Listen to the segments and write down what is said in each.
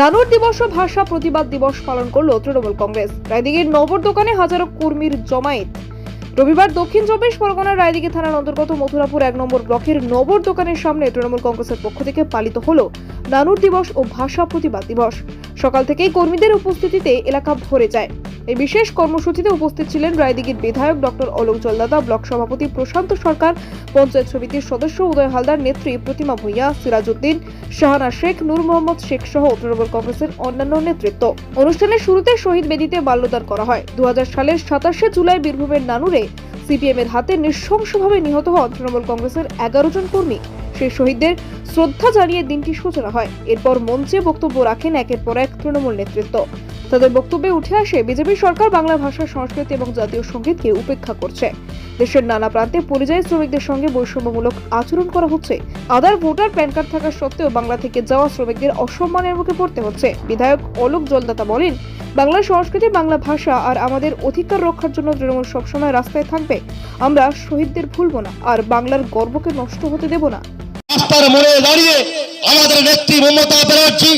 নানুর দিবস ও ভাষা প্রতিবাদ দিবস পালন করল তৃণমূল কংগ্রেস। রায়দিঘির নগর দোকানে হাজারো কর্মীর জমায়েত। রবিবার দক্ষিণ চব্বিশ পরগনার রায়দিঘি থানার অন্তর্গত মথুরাপুর এক নম্বর ব্লকের নবর দোকানের সামনে তৃণমূল কংগ্রেসের পক্ষ থেকে পালিত হল নানুর দিবস ও ভাষা প্রতিবাদ দিবস। সকাল থেকেই কর্মীদের উপস্থিতিতে এলাকা ভরে যায়। এই বিশেষ কর্মসূচিতে উপস্থিত ছিলেন রায়দিঘির বিধায়ক ডক্টর অলোক জলদাদা ব্লক সভাপতি প্রশান্ত সরকার, পঞ্চায়েত সমিতির সদস্য উদয় হালদার, নেত্রী প্রতিমা ভূঁইয়া, সিরাজউদ্দিন, শাহানা শেখ, নূর মোহাম্মদ শেখ সহ তৃণমূল কংগ্রেসের অন্যান্য নেতৃত্ব। অনুষ্ঠানের শুরুতে শহীদ বেদিতে মাল্যদান করা হয়। দু হাজার সালের সাতাশে জুলাই বীরভূমের নানুরে সিপিএম এর হাতে নৃশংসভাবে নিহত হন তৃণমূল কংগ্রেসের এগারো জন কর্মী। সেই শহীদদের শ্রদ্ধা জানিয়ে দিনটি সূচনা হয়। এরপর মঞ্চে বক্তব্য রাখেন একের পর এক তৃণমূল নেতৃত্ব। তাদের বক্তব্যে উঠে আসে বিজেপি সরকার, বাংলা ভাষা, সংস্কৃতি এবং জাতীয় সঙ্গীতকে উপেক্ষা করছে। দেশের নানা প্রান্তে পরিযায়ী শ্রমিকদের সঙ্গে বৈষম্যমূলক আচরণ করা হচ্ছে। আধার ভোটার প্যান কার্ড থাকা সত্ত্বেও বাংলা থেকে যাওয়া শ্রমিকদের অসম্মানের মুখে পড়তে হচ্ছে। বিধায়ক অলোক জলদাতা বলেন, বাংলা সংস্কৃতি, বাংলা ভাষা আর আমাদের অধিকার রক্ষার জন্য তৃণমূল সবসময় রাস্তায় থাকবে। আমরা শহীদদের ভুলবো না আর বাংলার গর্বকে নষ্ট হতে দেব না। রাস্তার মোড়ে দাঁড়িয়ে আমাদের নেত্রী মমতা ব্যানার্জি,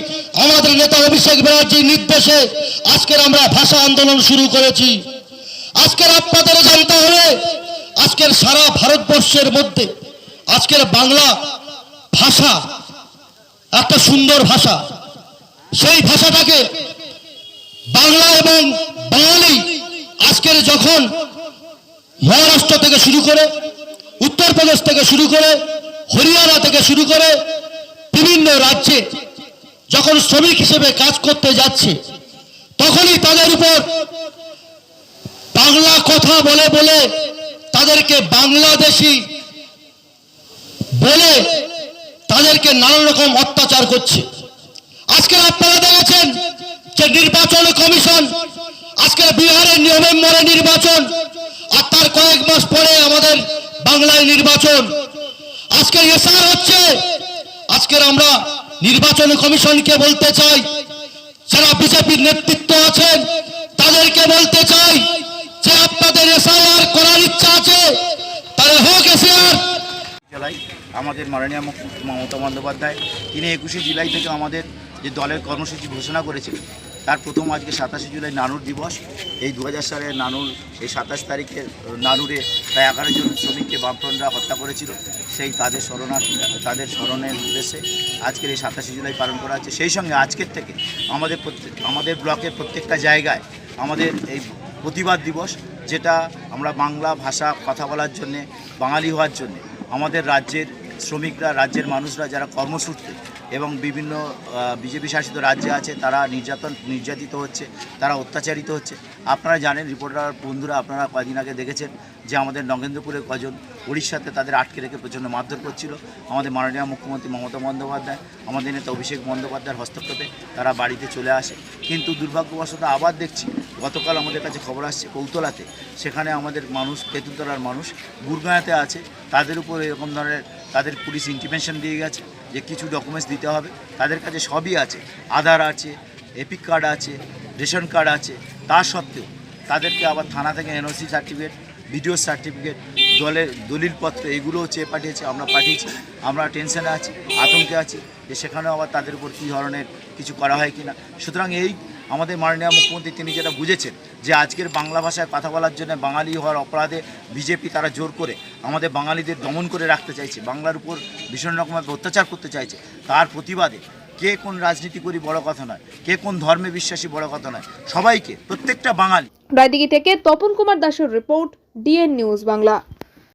আমাদের নেতা অভিষেক ব্যানার্জির নির্দেশে আজকের আমরা ভাষা আন্দোলন শুরু করেছি। আজকের আপনাদের জানতে হবে আজকের সারা ভারতবর্ষের মধ্যে আজকের বাংলা ভাষা, একটা সুন্দর ভাষা, সেই ভাষাটাকে বাংলা এবং বাঙালি আজকের যখন মহারাষ্ট্র থেকে শুরু করে, উত্তরপ্রদেশ থেকে শুরু করে, হরিয়ানা থেকে শুরু করে বিভিন্ন রাজ্যে যখন শ্রমিক হিসেবে কাজ করতে যাচ্ছে, তখনই তাদের উপর বাংলা কথা বলে বলে তাদেরকে বাংলাদেশি বলে তাদেরকে নানা রকম অত্যাচার করছে। আজকে আপনারা দেখেছেন যে নির্বাচন কমিশন আজকে বিহারের নভেম্বরে নির্বাচন, আর তার কয়েক মাস পরে আমাদের বাংলায় নির্বাচন। আজকে এসআর হচ্ছে, আজকের আমরা নির্বাচন কমিশনকে বলতে চাই, যারা বিজেপির নেতৃত্ব আছেন, তাদেরকে বলতে চাই যে আপনাদের এসআইআর করার ইচ্ছা আছে, তাহলে হোক এসআইআর জেলায় আমাদের মাননীয় মমতা বন্দ্যোপাধ্যায়, তিনি একুশে জুলাই থেকে আমাদের যে দলের কর্মসূচি ঘোষণা করেছিলেন তার প্রথম আজকে সাতাশে জুলাই নানুর দিবস। এই দু সালের নানুর, এই সাতাশ তারিখে, নানুরে প্রায় এগারো জন শ্রমিককে বামফ্রন্টরা হত্যা করেছিল। সেই তাদের স্মরণার্থী তাদের স্মরণের উদ্দেশ্যে আজকের এই সাতাশে জুলাই পালন করা হচ্ছে। সেই সঙ্গে আজকের থেকে আমাদের প্রত্যেক, আমাদের ব্লকের প্রত্যেকটা জায়গায় আমাদের এই প্রতিবাদ দিবস, যেটা আমরা বাংলা ভাষা কথা বলার জন্যে, বাঙালি হওয়ার জন্যে, আমাদের রাজ্যের শ্রমিকরা, রাজ্যের মানুষরা যারা কর্মসূত্রে এবং বিভিন্ন বিজেপি শাসিত রাজ্যে আছে, তারা নির্যাতন, নির্যাতিত হচ্ছে, তারা অত্যাচারিত হচ্ছে। আপনারা জানেন, রিপোর্টার বন্ধুরা আপনারা কদিন আগে দেখেছেন যে আমাদের নগেন্দ্রপুরে কজন উড়িষ্যাতে তাদের আটকে রেখে প্রচণ্ড মারধর করছিল। আমাদের মাননীয় মুখ্যমন্ত্রী মমতা বন্দ্যোপাধ্যায়, আমাদের নেতা অভিষেক বন্দ্যোপাধ্যায়ের হস্তক্ষেপে তারা বাড়িতে চলে আসে। কিন্তু দুর্ভাগ্যবশত আবার দেখছি গতকাল আমাদের কাছে খবর আসছে কৌতলাতে। সেখানে আমাদের মানুষ, তেঁতুলতলার মানুষ গুরগাঁয়াতে আছে। তাদের উপর এরকম ধরনের তাদের পুলিশ ইন্টিমেশন দিয়ে গেছে যে কিছু ডকুমেন্টস দিতে হবে। তাদের কাছে সবই আছে। আধার আছে এপিক কার্ড আছে, রেশন কার্ড আছে। তা সত্ত্বেও তাদেরকে আবার থানা থেকে এনওসি সার্টিফিকেট ভিডিও সার্টিফিকেট দলের দলিলপত্র এগুলোও চেয়ে পাঠিয়েছে, আমরা পাঠিয়েছি। আমরা টেনশনে আছি, আতঙ্কে আছি যে সেখানেও আবার তাদের উপর কী ধরনের কিছু করা হয় কি না সুতরাং এই আমাদের মাননীয় মুখ্যমন্ত্রী তিনি যেটা বুঝেছেন যে আজকের বাংলা ভাষায় কথা বলার জন্য বাঙালি হওয়ার অপরাধে বিজেপি তারা জোর করে আমাদের বাঙালিদের দমন করে রাখতে চাইছে, বাংলার উপর ভীষণ রকমভাবে অত্যাচার করতে চাইছে, তার প্রতিবাদে কে কোন রাজনীতি করি বড় কথা নয়, কে কোন ধর্মে বিশ্বাসী বড় কথা নয়, সবাইকে, প্রত্যেকটা বাঙালি। রায়দিঘি থেকে তপন কুমার দাসের রিপোর্ট ডিএন নিউজ বাংলা।